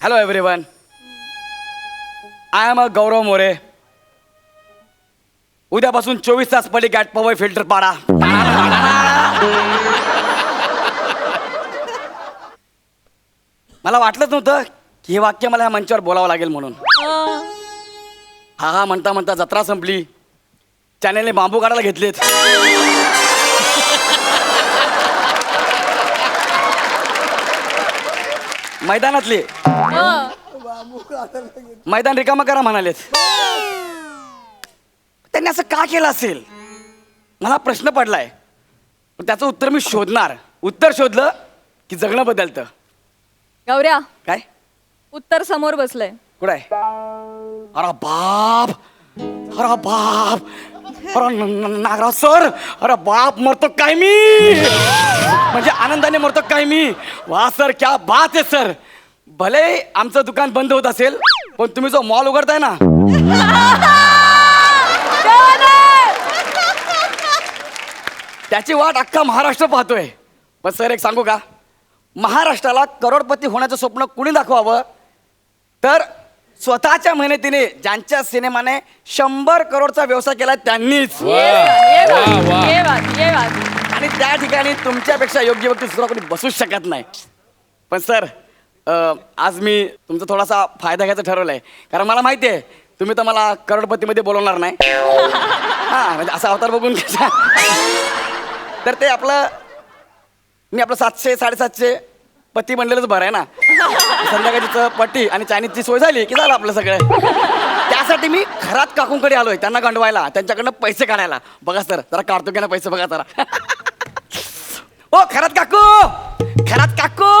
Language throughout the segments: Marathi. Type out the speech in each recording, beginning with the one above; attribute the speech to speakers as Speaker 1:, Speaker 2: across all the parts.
Speaker 1: Hello everyone I am uh Gaurav More उद्यापासून चोवीस तास पडी गॅट पवय फिल्टर पाडा. मला वाटलंच नव्हतं की हे वाक्य मला ह्या मंचावर बोलावं लागेल म्हणून. हा. हा म्हणता म्हणता जत्रा संपली. चॅनेलने बांबू काढायला घेतलेत. मैदानातले. मैदान रिकामा करा म्हणालेत. त्यांनी असं का केलं असेल? मला प्रश्न पडलाय. पण त्याचं उत्तर मी शोधणार. उत्तर शोधलं की जगणं बदलतं.
Speaker 2: गौऱ्या.
Speaker 1: काय?
Speaker 2: उत्तर समोर बसलंय.
Speaker 1: कुठं आहे? अरे बाप! अरे बाप! अरे न- न- नागराव सर! अरे बाप मरतो काय मी? म्हणजे आनंदाने मरतो काय मी? वा सर क्या बात आहे सर! भले आमचं दुकान बंद होत असेल पण तुम्ही जो मॉल उघडताय ना त्याची वाट अख्खा महाराष्ट्र पाहतोय. पण सर एक सांगू का? महाराष्ट्राला करोडपती होण्याचं स्वप्न कुणी दाखवावं? तर स्वतःच्या मेहनतीने ज्यांच्या सिनेमाने शंभर करोडचा व्यवसाय केला त्यांनीच.
Speaker 2: ये बात, ये बात, ये बात, ये बात.
Speaker 1: आणि त्या ठिकाणी तुमच्यापेक्षा योग्य व्यक्ती सुद्धा कोणी बसूच शकत नाही. पण सर आज मी तुमचा थोडासा फायदा घ्यायचा ठरवलंय. कारण मला माहिती आहे तुम्ही तर मला करोडपतीमध्ये बोलवणार नाही. हा म्हणजे असा अवतार बघून कशा तर ते आपलं मी आपलं सातशे साडेसातशे पती बनलेलंच बरं आहे ना. संध्याकाळीचं पट्टी आणि चायनीजची सोय झाली की झालं आपलं सगळं. त्यासाठी मी खरात काकूंकडे आलोय त्यांना गंडवायला त्यांच्याकडनं पैसे काढायला. बघा सर जरा काढतो की ना पैसे बघा जरा. ओ खरात काकू! खरात काकू!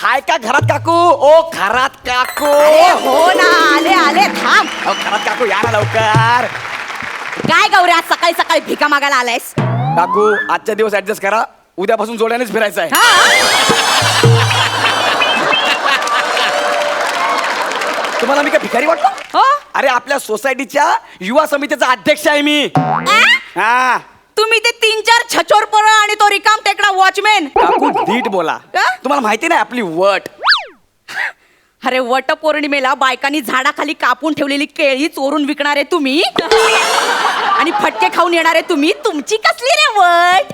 Speaker 1: हाय का घरात काकू? ओ खरात काकू!
Speaker 3: हो ना आले आले थांब.
Speaker 1: अहो, खरात काकू या ना लवकर.
Speaker 3: काय गौऱ्या आज सकाळी सकाळी भिका मागायला आलायस?
Speaker 1: काकू आजच्या दिवस ऍडजस्ट करा. उद्यापासून जोड्यानेच फिरायचं आहे.
Speaker 3: हा?
Speaker 1: तुम्हाला मी काय भिकारी वाटतो?
Speaker 3: हो?
Speaker 1: अरे आपल्या सोसायटीच्या युवा समितीचा अध्यक्ष आहे मी.
Speaker 3: आ?
Speaker 1: हा.
Speaker 3: तुम्ही ते तीन चार छचोर पोरं आणि तो रिकाम टेकडा वॉचमॅन.
Speaker 1: काकू नीट बोला.
Speaker 3: का?
Speaker 1: तुम्हाला माहिती नाही आपली वट.
Speaker 3: अरे वट पौर्णिमेला बायकांनी झाडाखाली कापून ठेवलेली केळी चोरून विकणारे तुम्ही? आणि फटके खाऊन येणारे तुम्ही? तुमची कसली रे वट?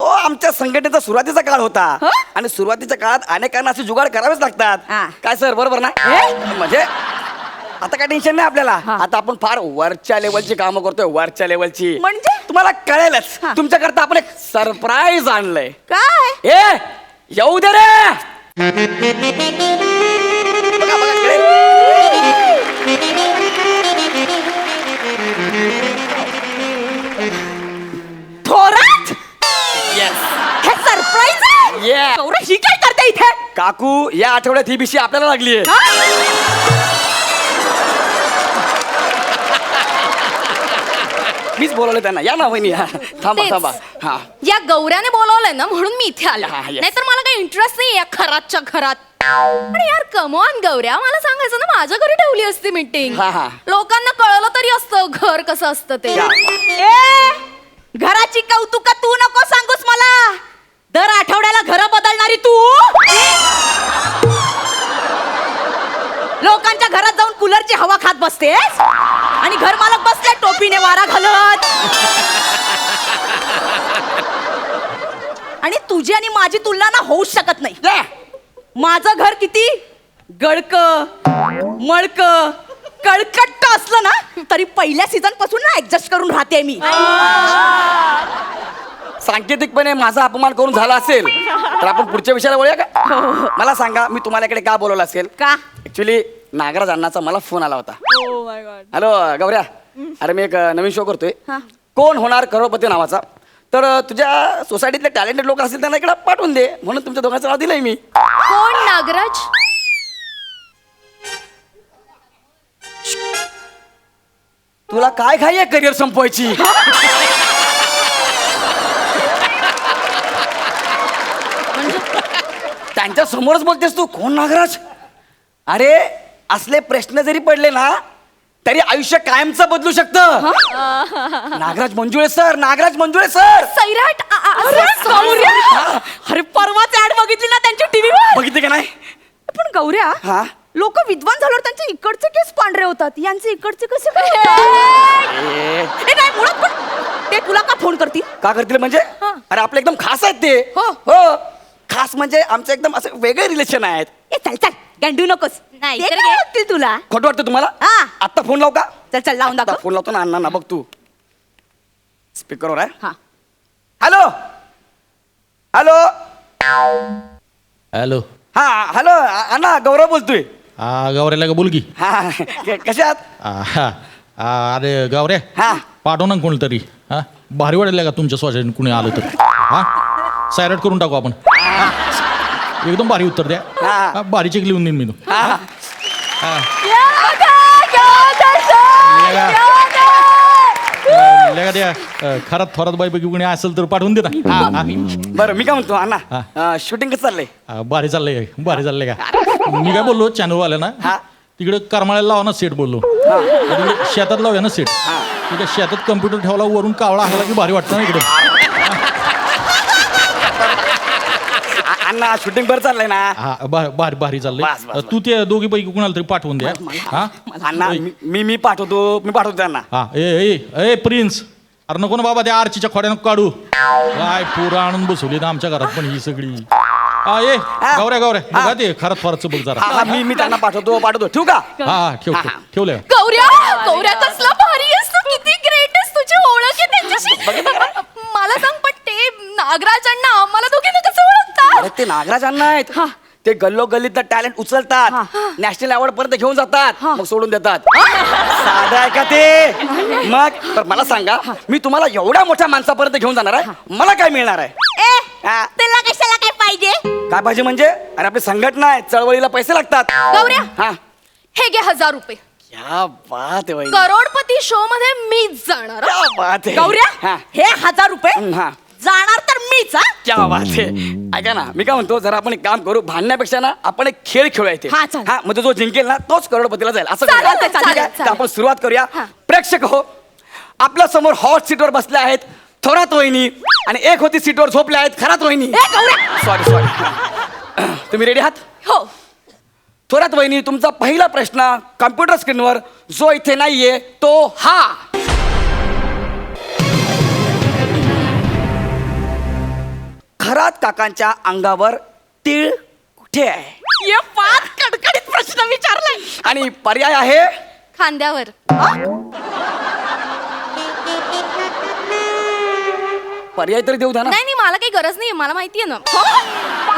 Speaker 1: तो आमच्या संघटनेचा सुरुवातीचा काळ होता.
Speaker 3: ह?
Speaker 1: आणि सुरुवातीच्या काळात अनेकांना असे जुगाड करावेच लागतात.
Speaker 3: हा.
Speaker 1: काय सर बरोबर ना? म्हणजे आता काय टेन्शन नाही आपल्याला.
Speaker 3: हा.
Speaker 1: आता आपण फार वरच्या लेवलची कामं करतोय वरच्या लेवलची
Speaker 3: म्हणजे?
Speaker 1: तुम्हाला कळेलच.
Speaker 3: हा.
Speaker 1: तुमच्याकरता आपण एक सरप्राईज आणलंय.
Speaker 3: काय?
Speaker 1: ए येऊ दे रे! बघा बघा कळेल? काकू या आठवड्यात ही बिशी आपल्याला लागली आहे? मीच बोलवलं त्यांना या ना वहिनी हा. थांबा
Speaker 4: तेच.
Speaker 1: थांबा हा
Speaker 4: या गौऱ्याने बोलवलंय ना म्हणून मी इथे आले
Speaker 1: हा, yes.
Speaker 4: नाहीतर मला काही इंटरेस्ट नाही या खरातच्या घरात पण यार कमॉन गौऱ्या मला सांगायचं ना माझ्या घरी ठेवली असती मीटिंग
Speaker 1: हा, हा.
Speaker 4: लोकांना कळलं तरी असतं घर कसं असतं ते
Speaker 1: या.
Speaker 3: ए घराची कौतुक तू नको सांगूस मला दर आठवड्याला घर बदलणारी तू? लोकांच्या घरात जाऊन कूलरची हवा खात बसतेस? आणि घर मालक बसले टोपीने वारा घालत. आणि तुझी आणि माझी तुलना ना होऊच शकत नाही. माझं घर किती? गळक मळक कळकट्ट असलं ना तरी पहिल्या सीझनपासून ना ऍडजस्ट करून राहते मी.
Speaker 1: सांकेतिकपणे माझा अपमान करून झाला असेल तर आपण पुढच्या विषयाला वळूया का? मला सांगा मी तुम्हाला इकडे का बोलवलं असेल?
Speaker 3: का?
Speaker 1: ऍक्च्युली नागराज अण्णाचा मला फोन आला होता.
Speaker 2: Oh.
Speaker 1: हॅलो गौऱ्या. अरे मी एक नवीन शो करतोय.
Speaker 3: हा.
Speaker 1: कोण होणार करोडपती नावाचा? तर तुझ्या सोसायटीतले टॅलेंटेड लोक असतील त्यांना इकडे पाठवून दे. म्हणून तुमच्या दोघांचं नाव दिलंय मी.
Speaker 4: कोण नागराज?
Speaker 1: तुला काय घाई आहे करिअर संपवायची? त्यांच्या समोरच बोलतेस तू? कोण नागराज? अरे असले प्रश्न जरी पडले ना तरी आयुष्य कायमचं बदलू शकतं. Nagraj Manjule sir Nagraj Manjule sir.
Speaker 4: Sairat आ- आ-
Speaker 3: अरे परवाच ऍड बघितली ना त्यांची टीव्हीवर
Speaker 1: बघितले का नाही?
Speaker 3: पण गौऱ्या
Speaker 1: हा?
Speaker 3: लोक विद्वान झाल्यावर त्यांचे इकडचे केस पांढरे होतात. यांचे इकडचे कसे काय
Speaker 1: ए,
Speaker 3: ए, नाही मुळात पण ते तुला का फोन करतील?
Speaker 1: का करतील म्हणजे?
Speaker 3: हा.
Speaker 1: अरे आपले एकदम खास आहेत ते.
Speaker 3: हो.
Speaker 1: हो. खास म्हणजे आमचे एकदम असं वेगळे रिलेशन आहेत.
Speaker 3: ए चल चल गांडू नकोस.
Speaker 4: नाही,
Speaker 3: ते
Speaker 4: तर
Speaker 3: काय
Speaker 4: काय?
Speaker 3: वाटतील तुला.
Speaker 1: खोटं वाटतं तुम्हाला?
Speaker 3: हा.
Speaker 1: आत्ता फोन लावू का?
Speaker 3: चल चल लावून
Speaker 1: आत्ता
Speaker 3: दाखव.
Speaker 1: फोन लावतो ना अण्णा ना बघ तू. स्पीकरवर आहे?
Speaker 3: हा.
Speaker 1: हॅलो हॅलो
Speaker 5: हॅलो
Speaker 1: हा हॅलो अण्णा गौरव बोलतोय.
Speaker 5: हा गौऱ्याला का बोल की
Speaker 1: हा क- कसे आहात?
Speaker 5: हा, अरे गौऱ्या
Speaker 1: हा.
Speaker 5: पाठव ना कोणतरी. हा भारी वाटेल का तुमच्या स्वतः कुणी आलं तर? हा? सायरट करून टाकू आपण. एकदम भारी उत्तर द्या.
Speaker 1: हा.
Speaker 5: हा, भारी चेक लिहून देईन मी तू.
Speaker 1: हा.
Speaker 5: हा. अं, लगा द्या अं, खरात थोरात बाईपैकी कुणी असेल तर पाठवून दे ना हा, हा.
Speaker 1: बरं मी काय म्हणतो
Speaker 5: हा.
Speaker 1: अण्णा शूटिंग कसं चाललंय?
Speaker 5: हा, भारी चाललंय भारी चाललंय का? मी काय बोललो चॅनलवाल्या ना
Speaker 1: हा.
Speaker 5: तिकडे करमाळ्याला लावा ना सेट बोललो. शेतात लावूया ना सेट तिकडे शेतात कम्प्युटर ठेवला वरून कावळा हाकला की भारी वाटतं ना इकडे.
Speaker 1: अण्णा शूटिंग बरं चाललंय ना.
Speaker 5: हा भारी भारी
Speaker 1: बस,
Speaker 5: चाललंय
Speaker 1: बस,
Speaker 5: तू ते दोघी पैकी कुणाला तरी पाठवून द्या. हा?
Speaker 1: अण्णा मी- मी मी पाठवतो मी पाठवतो त्यांना.
Speaker 5: हा ए ए ए प्रिन्स. अरे नको ना बाबा त्या आरचीच्या खोड्यानं काढू. काय पोरं आणून बसवली ना आमच्या घरात पण ही सगळी. हा ए गौऱ्या गौऱ्या
Speaker 1: हा.
Speaker 5: बघा ते खरंच फरच बघ जरा.
Speaker 1: हा हा मी मी त्यांना पाठवतो पाठवतो. ठेवू का?
Speaker 5: हा हा ठेव ठेव. ठेवलंय.
Speaker 4: गौऱ्या गौऱ्या कसला भारी आहेस तू. किती ग्रेट आहेस. तुझी ओळख आहे त्यांच्याशी. मला सांग पण ते नागराजांना आम्हाला दोघींना कसं ओळखतात
Speaker 1: अरे ते नागराज अण्णा आहेत ते गल्लो गल्लीतलं टॅलेंट उचलतात. नॅशनल अवॉर्ड पर्यंत घेऊन जातात. मग सोडून देतात. साधं आहे का ते? मग तर मला सांगा मी तुम्हाला एवढ्या मोठ्या माणसापर्यंत घेऊन जाणार आहे. मला काय मिळणार आहे?
Speaker 3: ए
Speaker 1: हा.
Speaker 3: त्याला कशाला काय पाहिजे?
Speaker 1: काय पाहिजे म्हणजे? अरे आपली संघटना आहे. चळवळीला पैसे लागतात.
Speaker 4: गौऱ्या
Speaker 1: हा.
Speaker 4: हे घे हजार रुपये.
Speaker 1: क्या बात आहे बाई.
Speaker 4: करोडपती शो मध्ये मीच जाणार हं.
Speaker 1: क्या बात आहे.
Speaker 3: गौऱ्या
Speaker 1: हा.
Speaker 3: हे हजार रुपये
Speaker 1: हं, हा.
Speaker 3: जाणार तर मीच हा?
Speaker 1: क्या बात आहे ऐका ना मी काय म्हणतो जरा आपण एक काम करू भांडण्यापेक्षा ना आपण एक खेळ खेळूया इथे.
Speaker 3: हा, चालेल.
Speaker 1: हा म्हणजे जो जिंकेल ना तोच करोडपतीला जाईल. असं
Speaker 4: चालेल,
Speaker 1: करूया.
Speaker 4: चालेल,
Speaker 1: ठीक आहे?
Speaker 4: चालेल.
Speaker 1: तर आपण सुरुवात करूया.
Speaker 4: हा.
Speaker 1: प्रेक्षक हो आपल्यासमोर हॉट सीटवर बसल्या आहेत थोरात वहिनी आणि एक होती सीटवर झोपल्या आहेत खरात वहिनी.
Speaker 3: ए गौऱ्या!
Speaker 1: सॉरी सॉरी तुम्ही रेडी आहात?
Speaker 4: हो.
Speaker 1: थोरात वहिनी तुमचा पहिला प्रश्न कम्प्युटर स्क्रीनवर जो इथे नाहीये तो हा. खरात काकांच्या अंगावर तीळ कुठे आहे?
Speaker 3: ये फार कडकडीत प्रश्न विचारलाय.
Speaker 1: आणि पर्याय आहे?
Speaker 4: खांद्यावर.
Speaker 1: पर्याय तरी देऊ द्या ना.
Speaker 4: नाही नाही मला काही गरज नाही मला माहितीये ना.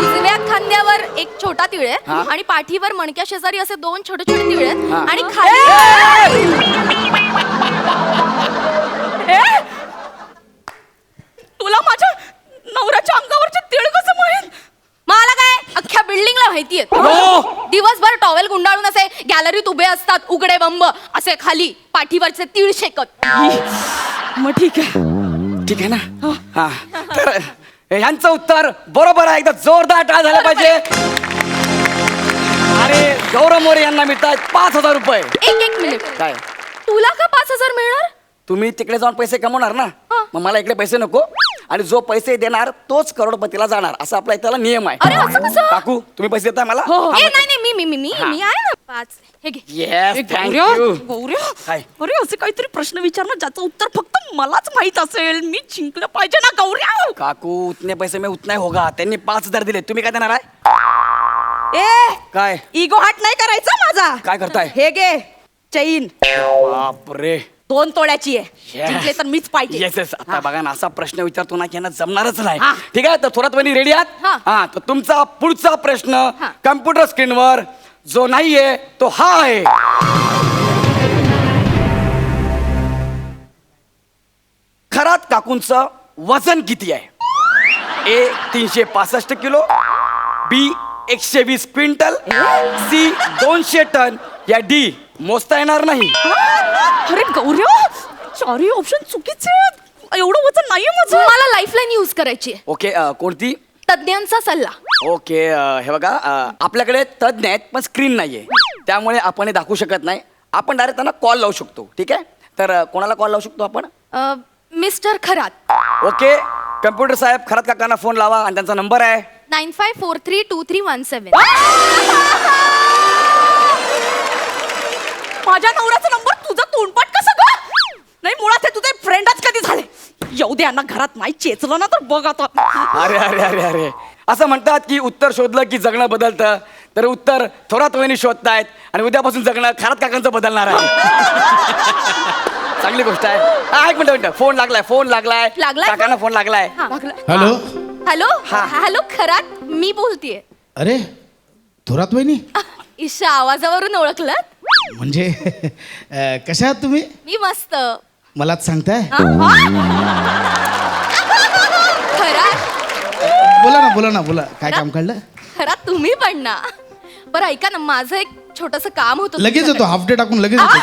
Speaker 4: उजव्या खांद्यावर एक छोटा तिळ आहे
Speaker 1: हा.
Speaker 4: आणि पाठीवर मणक्या शेजारी असे दोन छोटे छोटे तिळ आहेत
Speaker 1: हा.
Speaker 4: आणि खाली
Speaker 3: ए? तुला माझ्या नवऱ्याच्या अंगावरचे तीळ कसं माहीत
Speaker 4: मला काय अख्ख्या बिल्डिंगला माहितीये
Speaker 1: हो.
Speaker 4: दिवसभर टॉवेल गुंडाळून असे गॅलरीत उभे असतात उघडे बंब असे खाली पाठीवरचे तीळ शेकत.
Speaker 3: मग ठीक आहे.
Speaker 1: ठीक आहे ना? हा. तर ह्यांचं उत्तर बरोबर आहे एकदा जोरदार टाळ झालं पाहिजे. आणि गौरव मोरे यांना मिळतात पाच हजार रुपये.
Speaker 4: एक एक मिनिट
Speaker 1: काय?
Speaker 4: तुला का पाच हजार मिळणार?
Speaker 1: तुम्ही तिकडे जाऊन पैसे कमवणार ना?
Speaker 4: हा.
Speaker 1: मग मला इकडे पैसे नको. आणि जो पैसे देणार तोच करोडपतीला जाणार. असा आपला इथला नियम आहे.
Speaker 4: अरे, असं कसं?
Speaker 1: काकू तुम्ही पैसे देताय मला?
Speaker 3: हो, हो.
Speaker 4: ए नाही नाही मी मी मी मी. मी आहे ना. पाच. हे घे.
Speaker 1: Yes,
Speaker 3: A,
Speaker 1: thank
Speaker 3: Gaurya,
Speaker 1: you.
Speaker 3: गौऱ्या.
Speaker 1: काय?
Speaker 3: अरे असे काहीतरी प्रश्न विचारणं ज्याचं उत्तर फक्त मलाच माहीत असेल. मी जिंकलं पाहिजे ना गौऱ्या.
Speaker 1: काकू उतने पैसे मी उतना ही होगा. त्यांनी पाच हजार दिले. तुम्ही काय देणार आहे?
Speaker 3: ए
Speaker 1: काय?
Speaker 3: इगो हाट नाही करायचा माझा.
Speaker 1: काय करताय?
Speaker 3: हे घे चैन.
Speaker 1: बापरे.
Speaker 3: दोन तोळ्याची आहे.
Speaker 1: Yes.
Speaker 3: जिंकले तर मीच पाहिजे.
Speaker 1: येस येस आता बघा ना असा प्रश्न विचारतो ना की यांना जमणारच नाही.
Speaker 3: हा.
Speaker 1: ठीक आहे? तर थोरात वहिनी रेडी आहात?
Speaker 4: हा.
Speaker 1: हा तर तुमचा पुढचा प्रश्न
Speaker 4: हा.
Speaker 1: कम्प्युटर स्क्रीनवर जो नाहीये तो हा आहे. खरात काकूंचं वजन किती आहे? ए तीनशे पासष्ट किलो बी एकशे वीस क्विंटल सी दोनशे टन. या डी मोजता येणार नाही.
Speaker 3: अरे गौऱ्या चारही ऑप्शन चुकीचे आहेत एवढं वजन नाहीये माझं.
Speaker 4: मला लाईफलाईन यूज करायची आहे.
Speaker 1: ओके अ, कोणती?
Speaker 4: तज्ज्ञांचा सल्ला.
Speaker 1: ओके अं, हे बघा अं, आपल्याकडे तज्ज्ञ आहेत पण स्क्रीन नाहीये. त्यामुळे आपण हे दाखवू शकत नाही. आपण डायरेक्ट त्यांना कॉल लावू शकतो ठीक आहे? तर अं, कोणाला कॉल लावू शकतो आपण?
Speaker 4: अ, मिस्टर खरात.
Speaker 1: ओके कम्प्युटर साहेब खरात काकांना फोन लावा आणि त्यांचा नंबर आहे.
Speaker 4: Nine five four three two three one seven
Speaker 3: माझ्या नवऱ्याचा नाही मुळात हे तुझे फ्रेंडच कधी झाले? येऊ दे यांना घरात नाही चेचलं ना तर बघ आता.
Speaker 1: अरे अरे अरे अरे. असं म्हणतात की उत्तर शोधलं की जगणं बदलतं. तर उत्तर थोरात वहिनी शोधतायत आणि उद्यापासून जगणं खरात काकांचं बदलणार आहे. चांगली गोष्ट आहे. हा, एक मिनिट मिनिट. फोन लागलाय फोन लागलाय.
Speaker 4: लागलाय?
Speaker 1: काकांना फोन लागलाय.
Speaker 6: हॅलो?
Speaker 4: हॅलो?
Speaker 1: हा.
Speaker 4: हॅलो खरात मी बोलतीये.
Speaker 6: अरे थोरात वहिनी?
Speaker 4: ईशा आवाजावरून ओळखलं
Speaker 6: म्हणजे अं, कशा आहात तुम्ही?
Speaker 4: मी मस्त.
Speaker 6: मलाच सांगताय?
Speaker 4: खरात
Speaker 6: बोला ना बोला ना बोला. काय काम काढलं?
Speaker 4: खरात तुम्ही पण ना. बरं ऐका ना माझं एक छोटस काम होतं
Speaker 6: लगेच येतो. हाफ डे टाकून लगेच येतो.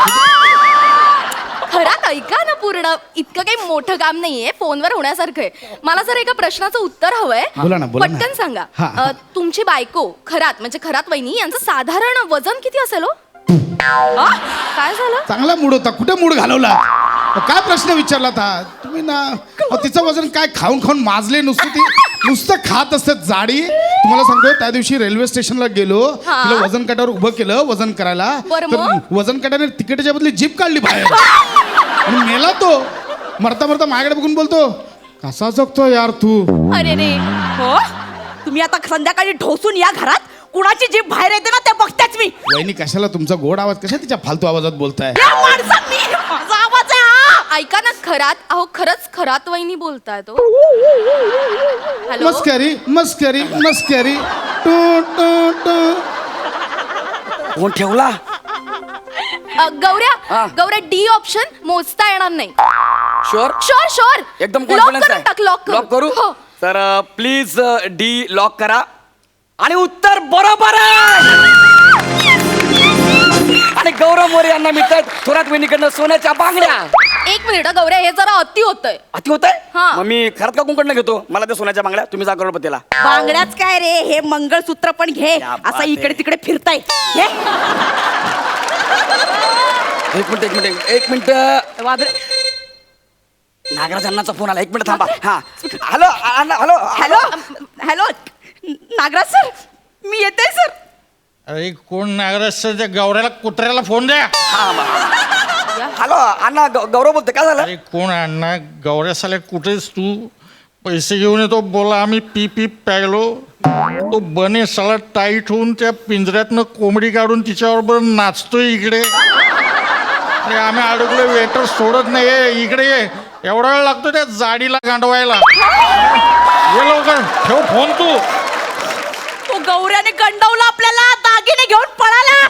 Speaker 4: खरात ऐका ना पूर्ण इतकं काही मोठं काम नाहीये फोनवर होण्यासारखं आहे. मला जर एका प्रश्नाचं उत्तर हवंय.
Speaker 6: बोला ना, बोला ना.
Speaker 4: पटकन सांगा.
Speaker 6: हा, हा.
Speaker 4: अ, तुमची बायको खरात म्हणजे खरात वहिनी यांचं साधारण वजन किती असेल हो? आ? काय झालं?
Speaker 6: चांगला मूड होता. कुठे मूड घालवला? काय प्रश्न विचारला था तुम्ही ना अहो, तिचं वजन काय खाऊन खाऊन माजले नुसतं ती? नुसतं खात असतात जाडी. तुम्हाला सांगतो त्या दिवशी रेल्वे स्टेशनला गेलो
Speaker 4: हा.
Speaker 6: तिला वजन काट्यावर उभं केलं वजन करायला.
Speaker 4: बरं
Speaker 6: तर
Speaker 4: मग?
Speaker 6: वजन काट्याने तिकीटाच्या बदली जीप काढली बाहेर. आणि मेला तो. मरता मरता माझ्याकडे बघून बोलतो कसा जगतो यार तू?
Speaker 4: अरे रे.
Speaker 3: हो? तुम्ही आता संध्याकाळी ढोसून या घरात? कुणाची जीभ बाहेर येते ना ते बघतेच मी.
Speaker 6: वहिनी कशाला तुमचा गोड आवाज कशा तिच्या फालतू आवाजात बोलताय?
Speaker 3: या हा.
Speaker 4: ऐका ना खरात अहो खरंच खरात वहिनी बोलताय तो. हॅलो?
Speaker 6: मस्करी मस्करी मस्करी. टू टू टू
Speaker 1: फोन ठेवला?
Speaker 4: अ, गौऱ्या
Speaker 1: हा.
Speaker 4: गौऱ्या डी ऑप्शन मोजता येणार नाही.
Speaker 1: शुअर
Speaker 4: शुअर शुअर
Speaker 1: एकदम
Speaker 4: लॉक
Speaker 1: कॉन्फिडन्स
Speaker 4: करून टाक लॉक
Speaker 1: लॉक करू?
Speaker 4: हो.
Speaker 1: तर प्लीज डी लॉक करा. आणि उत्तर बरोबर आहे. आणि गौरव मोरे यांना मिळतात थोरात वहिनीकडनं सोन्याच्या बांगड्या.
Speaker 4: एक मिनिट हं, गौऱ्या हे जरा अति होतंय.
Speaker 1: अति होत आहे
Speaker 4: हा.
Speaker 1: मग मी खरात का कुंकडनं घेतो? मला त्या सोन्याच्या बांगड्या तुम्ही जा करोडपतीला.
Speaker 3: बांगड्याच काय रे? हे मंगळसूत्र पण घे.
Speaker 1: क्या बात
Speaker 3: असं
Speaker 1: आहे.
Speaker 3: इकडे तिकडे फिरताय. घे
Speaker 1: एक मिनिट एक मिनिट एक मिनिट.
Speaker 3: वादळ-
Speaker 1: नागराज अण्णाचा फोन आला. एक मिनिट थांबा. हा. हॅलो अण्णा hello.
Speaker 3: Hello hello. Nagraj sir मी येते सर.
Speaker 5: अरे कोण नागराज त्या गौऱ्याला कुत्र्याला फोन द्या.
Speaker 1: हॅलो अण्णा गौ- गौरव बोलते काय झालं?
Speaker 5: अरे कोण अण्णा? गौऱ्या साल्या कुठेस तू? पैसे घेऊन येतो बोला आम्ही पी पी प्यायलो. तो बने सला टाईट होऊन त्या पिंजऱ्यातनं कोंबडी काढून तिच्याबरोबर नाचतोय इकडे. अरे आम्ही अडकलो वेटर सोडत नाही ये, इकडे ये. एवढा वेळ लागतो त्या जाडीला गांडवायला. ये लवकर. ठेव फोन तू.
Speaker 3: तो गौऱ्याने गंडवला आपल्याला दागिने घेऊन पळाला.